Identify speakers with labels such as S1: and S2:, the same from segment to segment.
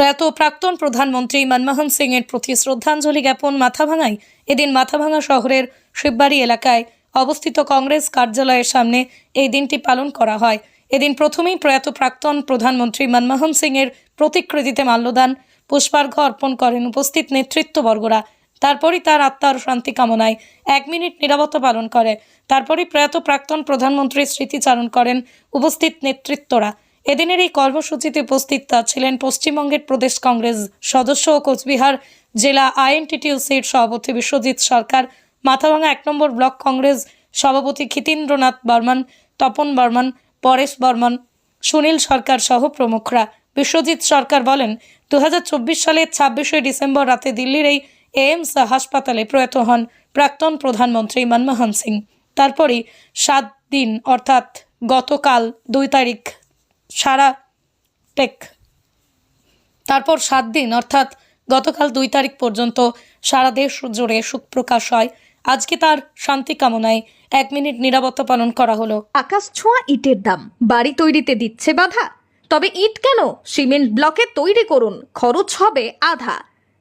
S1: প্রয়াত প্রাক্তন প্রধানমন্ত্রী মনমোহন সিং এর প্রতি শ্রদ্ধাঞ্জলি জ্ঞাপন মাথাভাঙায়। এদিন মাথাভাঙা শহরের শিববাড়ি এলাকায় অবস্থিত কংগ্রেস কার্যালয়ের সামনে এই দিনটি পালন করা হয়। এদিন প্রথমেই প্রয়াত প্রাক্তন প্রধানমন্ত্রী মনমোহন সিং এর প্রতিকৃতিতে মাল্যদান পুষ্পার্ঘ অর্পণ করেন উপস্থিত নেতৃত্ববর্গরা। তারপরই তার আত্মার শান্তি কামনায় এক মিনিট নিরাপত্তা পালন করে। তারপরই প্রয়াত প্রাক্তন প্রধানমন্ত্রীর স্মৃতিচারণ করেন উপস্থিত নেতৃত্বরা। এদিনের এই কর্মসূচিতে উপস্থিত ছিলেন পশ্চিমবঙ্গের প্রদেশ কংগ্রেস সদস্য ও কোচবিহার জেলা আইএনটিটিউসির সভাপতি বিশ্বজিৎ সরকার, মাথাভাঙা এক নম্বর ব্লক কংগ্রেস সভাপতি খিতীন্দ্রনাথ বর্মন, তপন বর্মন, পরেশ বর্মন, সুনীল সরকার সহ প্রমুখরা। বিশ্বজিৎ সরকার বলেন দু হাজার চব্বিশ সালের ছাব্বিশে ডিসেম্বর রাতে দিল্লির এই এইমস হাসপাতালে প্রয়াত হন প্রাক্তন প্রধানমন্ত্রী মনমোহন সিং। তারপরই সাত দিন, অর্থাৎ গতকাল দুই তারিখ সারা টেক। তারপর সাত দিন, অর্থাৎ গতকাল দুই তারিখ পর্যন্ত সারা দেশ জুড়ে সুখ প্রকাশ হয়। আজকে তার শান্তি কামনায় এক মিনিট নিরাপত্তা পালন করা হলো।
S2: আকাশ ছোঁয়া ইটের দাম, বাড়ি তৈরিতে দিচ্ছে বাধা। তবে ইট কেন? সিমেন্ট ব্লকে তৈরি করুন, খরচ হবে আধা।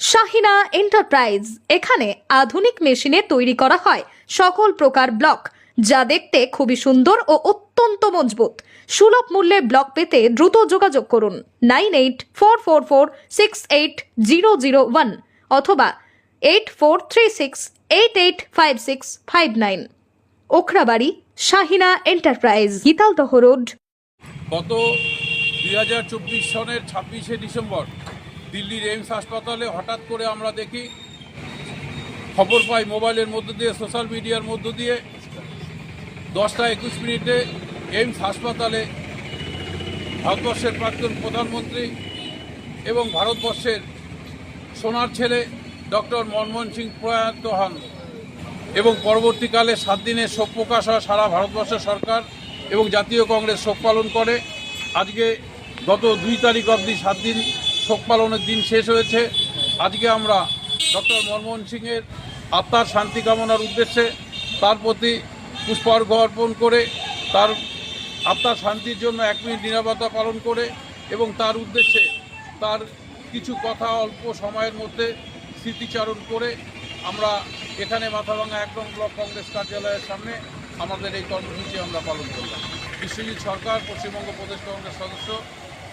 S2: শাহিনা এন্টারপ্রাইজ, এখানে আধুনিক মেশিনে তৈরি করা হয় সকল প্রকার ব্লক। যা দেখতে খুবই সুন্দর ও অত্যন্ত মজবুত। সুলভ মূল্যে ব্লক পেতে দ্রুত যোগাযোগ করুন nine eight four four four six eight zero zero one অথবা eight four three six eight eight five six five nine. Okhrabari, Shahina enterprise, Gitaldaha road.
S3: গত দুই হাজার চব্বিশ সনের ছাব্বিশে ডিসেম্বর দিল্লির এইমস হাসপাতালে হঠাৎ করে আমরা দেখি খবর পাই মোবাইলের মধ্য দিয়ে, সোশ্যাল মিডিয়ার মধ্য দিয়ে দশটা একুশ মিনিটে এইমস হাসপাতালে ভারতবর্ষের প্রাক্তন প্রধানমন্ত্রী এবং ভারতবর্ষের সোনার ছেলে ডক্টর মনমোহন সিং প্রয়াত হন এবং পরবর্তীকালে সাত দিনের শোক প্রকাশ হয় সারা ভারতবর্ষের সরকার এবং জাতীয় কংগ্রেস শোক পালন করে। আজকে গত দুই তারিখ অবধি সাত দিন শোক পালনের দিন শেষ হয়েছে। আজকে আমরা ডক্টর মনমোহন সিংয়ের আত্মার শান্তি কামনার উদ্দেশ্যে তার প্রতি পুষ্পার্ঘ অর্পণ করে, তার আত্মার শান্তির জন্য এক মিনিট নিরাপত্তা পালন করে এবং তার উদ্দেশ্যে তার কিছু কথা অল্প সময়ের মধ্যে স্মৃতিচারণ করে আমরা এখানে মাথাভাঙা এক নং ব্লক কংগ্রেস কার্যালয়ের সামনে আমাদের এই কর্মসূচি আমরা পালন করলাম। বিশ্বজিৎ সরকার, পশ্চিমবঙ্গ প্রদেশ কংগ্রেস সদস্য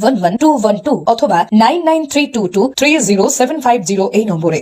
S1: one one two one two অথবা nine nine three two two three zero seven five zero এই নম্বরে।